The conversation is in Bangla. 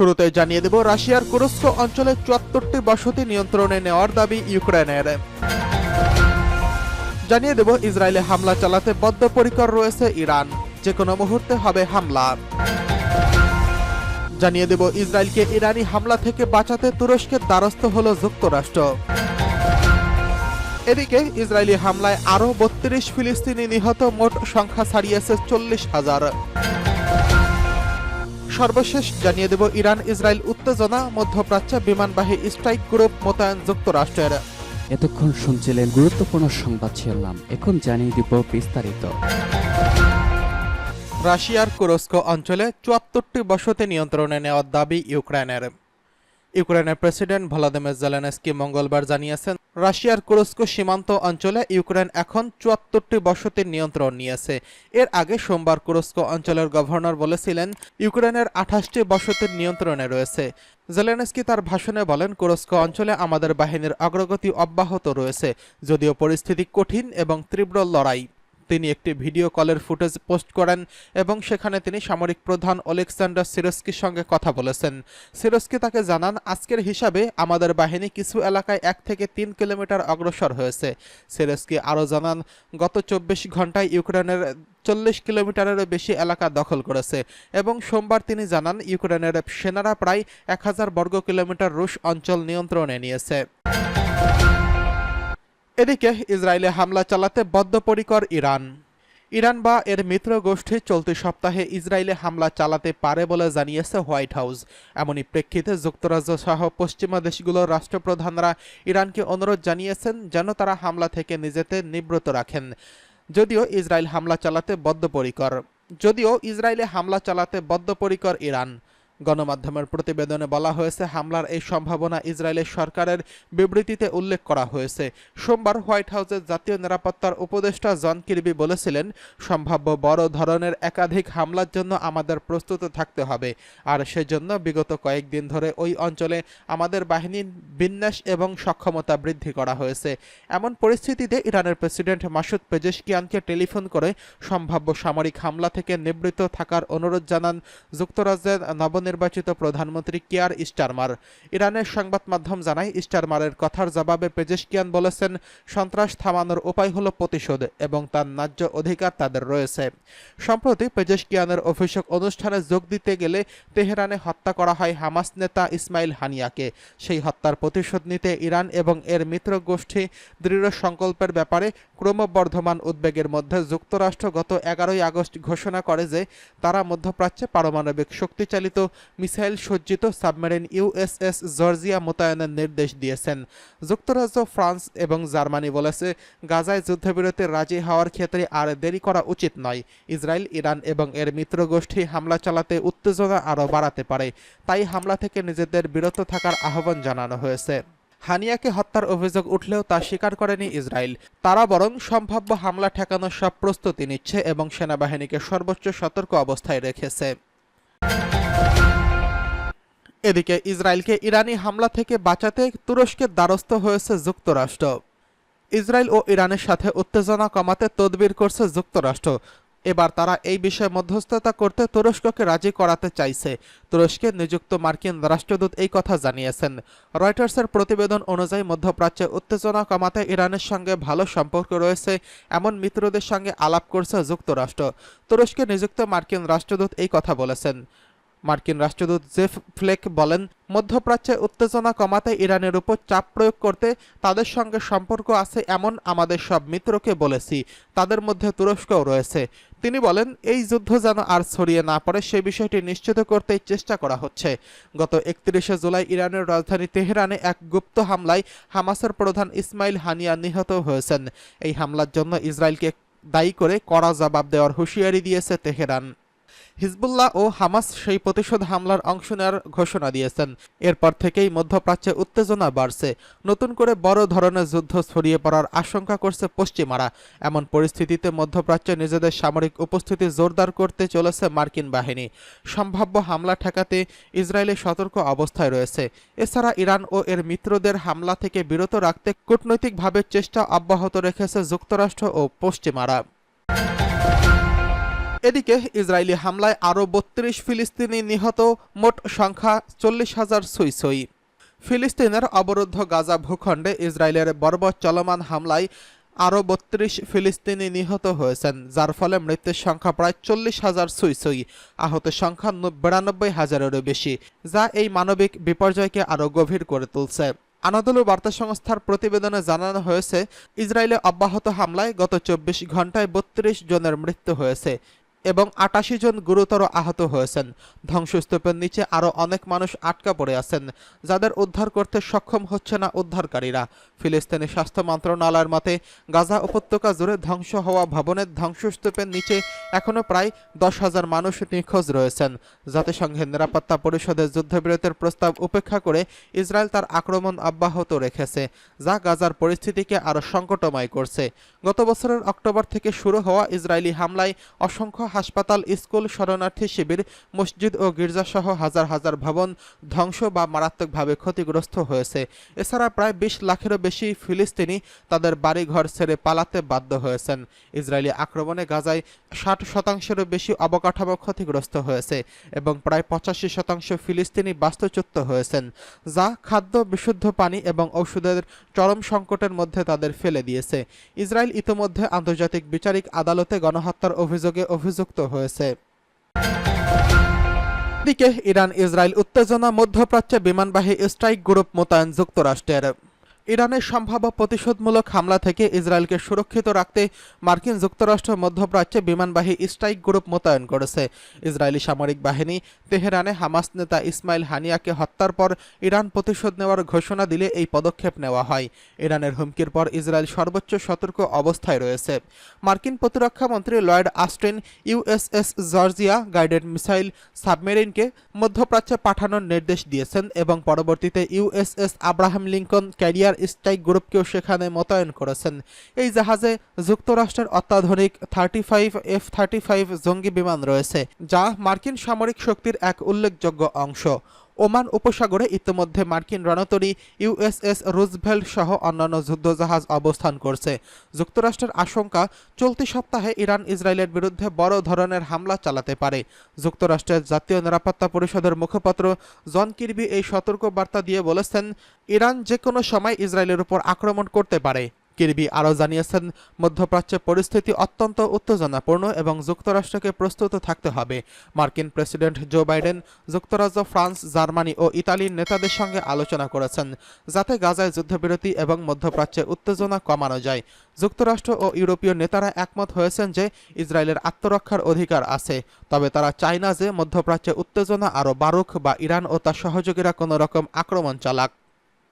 শুরুতে জানিয়ে দেব, রাশিয়ার কুরস্ক অঞ্চলে চুয়াত্তরটি বসতি নিয়ন্ত্রণে নেওয়ার দাবি ইউক্রেনের। জানিয়ে দেব, ইসরায়েলে হামলা চালাতে বদ্ধপরিকর রয়েছে ইরান। যে কোনো মুহূর্তে হবে হামলা। জানিয়ে দেব, ইসরায়েলকে ইরানি হামলা থেকে বাঁচাতে তুরস্কের দ্বারস্থ হল যুক্তরাষ্ট্র। এদিকে, ইসরায়েলি হামলায় আরও বত্রিশ ফিলিস্তিনি নিহত, মোট সংখ্যা ছাড়িয়েছে চল্লিশ হাজার। সর্বশেষ জানিয়ে দেব ইরান ইসরায়েল উত্তেজনা মধ্যপ্রাচ্য বিমানবাহী স্ট্রাইক গ্রুপ মোতায়েন যুক্তরাষ্ট্রের। এতক্ষণ শুনছিলেন গুরুত্বপূর্ণ সংবাদ শিরোনাম। এখন জানিয়ে দিব বিস্তারিত। রাশিয়ার কুরস্ক অঞ্চলে চুয়াত্তরটি বসতি নিয়ন্ত্রণে নেওয়ার দাবি ইউক্রেনের। ইউক্রেনের প্রেসিডেন্ট ভলাদিমির জেলেনস্কি মঙ্গলবার জানিয়েছেন, রাশিয়ার কুরস্ক সীমান্ত অঞ্চলে ইউক্রেন এখন চুয়াত্তরটি বসতির নিয়ন্ত্রণ নিয়েছে। এর আগে সোমবার কুরস্ক অঞ্চলের গভর্নর বলেছিলেন, ইউক্রেনের আঠাশটি বসতির নিয়ন্ত্রণে রয়েছে। জেলেনস্কি তার ভাষণে বলেন, কুরস্কো অঞ্চলে আমাদের বাহিনীর অগ্রগতি অব্যাহত রয়েছে, যদিও পরিস্থিতি কঠিন এবং তীব্র লড়াই। তিনি একটি ভিডিও কলের ফুটেজ পোস্ট করেন এবং সেখানে তিনি সামরিক প্রধান ওলেকসান্ডার সিরস্কির সঙ্গে কথা বলেছেন। সিরস্কি তাকে জানান, আজকের হিসাবে আমাদের বাহিনী কিছু এলাকায় এক থেকে তিন কিলোমিটার অগ্রসর হয়েছে। সিরস্কি আরও জানান, গত চব্বিশ ঘন্টায় ইউক্রেনের চল্লিশ কিলোমিটারেরও বেশি এলাকা দখল করেছে। এবং সোমবার তিনি জানান, ইউক্রেনের সেনারা প্রায় এক হাজার বর্গ কিলোমিটার রুশ অঞ্চল নিয়ন্ত্রণে নিয়েছে। এদিকে ইসরায়েলে হামলা চালাতে বদ্ধপরিকর ইরান। ইরান বা এর মিত্র গোষ্ঠী চলতি সপ্তাহে ইসরায়েলে হামলা চালাতে পারে বলে জানিয়েছে হোয়াইট হাউস। এমনই প্রেক্ষিতে যুক্তরাজ্য সহ পশ্চিমা দেশগুলোর রাষ্ট্রপ্রধানরা ইরানকে অনুরোধ জানিয়েছেন যেন তারা হামলা থেকে নিজেদের নিবৃত রাখেন। যদিও ইসরায়েল হামলা চালাতে বদ্ধপরিকর। যদিও ইসরায়েলে হামলা চালাতে বদ্ধপরিকর ইরান। গণমাধ্যমের প্রতিবেদনে বলা হয়েছে, হামলার এই সম্ভাবনা ইসরায়েলের সরকারের বিবৃতিতে উল্লেখ করা হয়েছে। সোমবার হোয়াইট হাউসের জাতীয় নিরাপত্তার উপদেষ্টা জন কিরবি বলেছিলেন, সম্ভাব্য বড় ধরনের একাধিক হামলার জন্য আমাদের প্রস্তুত থাকতে হবে। আর সেজন্য বিগত কয়েকদিন ধরে ওই অঞ্চলে আমাদের বাহিনীর বিন্যাস এবং সক্ষমতা বৃদ্ধি করা হয়েছে। এমন পরিস্থিতিতে ইরানের প্রেসিডেন্ট মাসুদ পেজেশকিয়ানকে টেলিফোন করে, সম্ভাব্য সামরিক হামলা থেকে নিবৃত্ত থাকার অনুরোধ জানান যুক্তরাজ্যের নবনির্বাচিত প্রধানমন্ত্রী কিয়ার স্টারমার ইরানের সংবাদ মাধ্যম জানায় স্টারমারের কথার জবাবে পেজেশকিয়ান বলেছেন, সন্ত্রাস থামানোর উপায় হলো প্রতিশোধ এবং তার ন্যায্য অধিকার তাদের রয়েছে। সম্প্রতি পেজেশকিয়ানের অভিষেক অনুষ্ঠানে যোগ দিতে গেলে তেহরানে হত্যা করা হয় হামাস নেতা ইসমাইল হানিয়াকে। সেই হত্যার প্রতিশোধ নিতে ইরান এবং এর মিত্র গোষ্ঠী দৃঢ় সংকল্পের ব্যাপারে ক্রমবর্ধমান উদ্বেগের মধ্যে যুক্তরাষ্ট্র গত এগারোই আগস্ট ঘোষণা করে যে, তারা মধ্যপ্রাচ্যে পারমাণবিক শক্তিচালিত মিসাইল সজ্জিত সাবমেরিন ইউএসএস জর্জিয়া মোতায়েনের নির্দেশ দিয়েছেন। যুক্তরাজ্য, ফ্রান্স এবং জার্মানি বলেছে, গাজায় যুদ্ধবিরতি রাজি হওয়ার ক্ষেত্রে আর দেরি করা উচিত নয়। ইসরায়েল, ইরান এবং এর মিত্র গোষ্ঠী হামলা চালাতে উত্তেজনা আরও বাড়াতে পারে। তাই হামলা থেকে নিজেদের বিরত থাকার আহ্বান জানানো হয়েছে। হানিয়াকে হত্যার অভিযোগ উঠলেও তা স্বীকার করেনি ইসরায়েল। তারা বরং সম্ভাব্য হামলা ঠেকানোর সব প্রস্তুতি নিচ্ছে এবং সেনাবাহিনীকে সর্বোচ্চ সতর্ক অবস্থায় রেখেছে। এদিকে ইসরায়েলকে ইরানি হামলা থেকে বাঁচাতে তুরস্কের দ্বারস্থ হয়েছে যুক্তরাষ্ট্র। ইসরায়েল ও ইরানের সাথে উত্তেজনা কমাতে তদবির করছে যুক্তরাষ্ট্র। এবার তারা এই বিষয়ে মধ্যস্থতা করতে তুরস্ককে রাজি করাতে চাইছে। তুরস্কে নিযুক্ত মার্কিন রাষ্ট্রদূত এই কথা জানিয়েছেন। রয়টার্সের প্রতিবেদন অনুযায়ী মধ্যপ্রাচ্যে উত্তেজনা কমাতে ইরানের সঙ্গে ভালো সম্পর্ক রয়েছে এমন মিত্রদের সঙ্গে আলাপ করছে যুক্তরাষ্ট্র। তুরস্কে নিযুক্ত মার্কিন রাষ্ট্রদূত এই কথা বলেছেন। মার্কিন রাষ্ট্রদূত জেফ ফ্লেক বলেন, মধ্যপ্রাচ্যে উত্তেজনা কমাতে ইরানের উপর চাপ প্রয়োগ করতে তাদের সঙ্গে সম্পর্ক আছে এমন আমাদের সব মিত্রকে বলেছি, তাদের মধ্যে তুরস্কও রয়েছে। তিনি বলেন, এই যুদ্ধ যেন আর ছড়িয়ে না পড়ে সে বিষয়টি নিশ্চিত করতে চেষ্টা করা হচ্ছে। গত একত্রিশে জুলাই ইরানের রাজধানী তেহরানে এক গুপ্ত হামলায় হামাসের প্রধান ইসমাইল হানিয়া নিহত হয়েছেন। এই হামলার জন্য ইসরায়েলকে দায়ী করে কড়া জবাব দেওয়ার হুঁশিয়ারি দিয়েছে তেহরান। হিজবুল্লাহ ও হামাস সেই প্রতিশোধ হামলার অংশ নেওয়ার ঘোষণা দিয়েছেন। এরপর থেকেই মধ্যপ্রাচ্যে উত্তেজনা বাড়ছে। নতুন করে বড় ধরনের যুদ্ধ ছড়িয়ে পড়ার আশঙ্কা করছে পশ্চিমারা। এমন পরিস্থিতিতে মধ্যপ্রাচ্যে নিজেদের সামরিক উপস্থিতি জোরদার করতে চলেছে মার্কিন বাহিনী। সম্ভাব্য হামলা ঠেকাতে ইসরায়েলের সতর্ক অবস্থায় রয়েছে। এছাড়া ইরান ও এর মিত্রদের হামলা থেকে বিরত রাখতে কূটনৈতিকভাবে চেষ্টা অব্যাহত রেখেছে যুক্তরাষ্ট্র ও পশ্চিমারা। এদিকে ইসরায়েলি হামলায় আরও বত্রিশ ফিলিস্তিনি নিহত মোট সংখ্যা চল্লিশ হাজার ছুঁই ফিলিস্তিনের অবরুদ্ধ গাজা ভূখণ্ডে ইসরায়েলের বর্বর চলমান হামলায় আরও বত্রিশ ফিলিস্তিনি নিহত হয়েছেন, যার ফলে মৃত্যুর সংখ্যা প্রায় চল্লিশ হাজার ছুঁই আহতের সংখ্যা বিরানব্বই হাজারেরও বেশি, যা এই মানবিক বিপর্যয়কে আরও গভীর করে তুলছে। আনাদলু বার্তা সংস্থার প্রতিবেদনে জানানো হয়েছে, ইসরায়েলে অব্যাহত হামলায় গত চব্বিশ ঘন্টায় বত্রিশ জনের মৃত্যু হয়েছে। এবং আটাশি জন গুরুতর আহত হয়েছেন। ধ্বংসস্তূপের নিচে আরও অনেক মানুষ আটকা পড়ে আছেন, যাদের উদ্ধার করতে সক্ষম হচ্ছে না উদ্ধারকারীরা। ফিলিস্তিনি স্বাস্থ্য মন্ত্রণালয়ের মতে, গাজা উপত্যকা জুড়ে ধ্বংস হওয়া ভবনের ধ্বংসস্তূপের নিচে এখনও প্রায় দশ হাজার মানুষ নিখোঁজ রয়েছেন। জাতিসংঘের নিরাপত্তা পরিষদের যুদ্ধবিরতির প্রস্তাব উপেক্ষা করে ইসরায়েল তার আক্রমণ অব্যাহত রেখেছে, যা গাজার পরিস্থিতিকে আরও সংকটময় করছে। গত বছরের অক্টোবর থেকে শুরু হওয়া ইসরায়েলি হামলায় অসংখ্য হাসপাতাল, স্কুল, শরণার্থী শিবির, মসজিদ ও গির্জাসহ হাজার হাজার ভবন ধ্বংস বা মারাত্মকভাবে ক্ষতিগ্রস্ত হয়েছে। এছাড়া প্রায় বিশ লাখেরও বেশি ফিলিস্তিনি তাদের বাড়িঘর ছেড়ে পালাতে বাধ্য হয়েছেন। ইসরায়েলি আক্রমণে গাজায় ষাট শতাংশেরও বেশি অবকাঠামো ক্ষতিগ্রস্ত হয়েছে এবং প্রায় পঁচাশি শতাংশ ফিলিস্তিনি বাস্তুচ্যুত হয়েছেন, যা খাদ্য, বিশুদ্ধ পানি এবং ঔষধের চরম সংকটের মধ্যে তাদের ফেলে দিয়েছে। ইসরায়েল ইতোমধ্যে আন্তর্জাতিক বিচারিক আদালতে গণহত্যার অভিযোগে অভিযুক্ত হয়েছে। দিকে ইরান ইসরায়েল উত্তেজনা মধ্যপ্রাচ্যে বিমানবাহী স্ট্রাইক গ্রুপ মোতায়েন যুক্তরাষ্ট্রের। ইরানের সম্ভাব্য প্রতিশোধমূলক হামলা থেকে ইসরায়েলকে সুরক্ষিত রাখতে মার্কিন যুক্তরাষ্ট্র মধ্যপ্রাচ্যে বিমানবাহী স্ট্রাইক গ্রুপ মোতায়েন করেছে। ইসরায়েলি সামরিক বাহিনী তেহরানে হামাস নেতা ইসমাইল হানিয়াকে হত্যার পর ইরান প্রতিশোধ নেওয়ার ঘোষণা দিলে এই পদক্ষেপ নেওয়া হয়। ইরানের হুমকির পর ইসরায়েল সর্বোচ্চ সতর্ক অবস্থায় রয়েছে। মার্কিন প্রতিরক্ষা মন্ত্রী Lloyd Austin, USS Georgia guided missile সাবমেরিনকে মধ্যপ্রাচ্যে পাঠানোর নির্দেশ দিয়েছেন এবং পরবর্তীতে USS Abraham Lincoln carrier strike গ্রুপকেও সেখানে মোতায়েন করেছেন। এই জাহাজে যুক্তরাষ্ট্রের অত্যাধুনিক thirty five F thirty five জঙ্গি বিমান রয়েছে, যা মার্কিন সামরিক শক্তির এক উল্লেখযোগ্য অংশ। ওমান উপসাগরে ইতিমধ্যে মার্কিন রণতরী ইউএসএস রুজভেল্ট সহ অন্যান্য যুদ্ধজাহাজ অবস্থান করছে। যুক্তরাষ্ট্রের আশঙ্কা, চলতি সপ্তাহে ইরান ইসরায়েলের বিরুদ্ধে বড় ধরনের হামলা চালাতে পারে। যুক্তরাষ্ট্রের জাতীয় নিরাপত্তা পরিষদের মুখপাত্র জন কিরবি এই সতর্ক বার্তা দিয়ে বলেছেন, ইরান যে কোনো সময় ইসরায়েলের উপর আক্রমণ করতে পারে। কিরবি আরও জানিয়েছেন, মধ্যপ্রাচ্যে পরিস্থিতি অত্যন্ত উত্তেজনাপূর্ণ এবং যুক্তরাষ্ট্রকে প্রস্তুত থাকতে হবে। মার্কিন প্রেসিডেন্ট জো বাইডেন যুক্তরাজ্য, ফ্রান্স, জার্মানি ও ইতালির নেতাদের সঙ্গে আলোচনা করেছেন, যাতে গাজায় যুদ্ধবিরতি এবং মধ্যপ্রাচ্যে উত্তেজনা কমানো যায়। যুক্তরাষ্ট্র ও ইউরোপীয় নেতারা একমত হয়েছেন যে ইসরায়েলের আত্মরক্ষার অধিকার আছে, তবে তারা চায় না যে মধ্যপ্রাচ্যে উত্তেজনা আরও বারুক বা ইরান ও তার সহযোগীরা কোনো রকম আক্রমণ চালাক।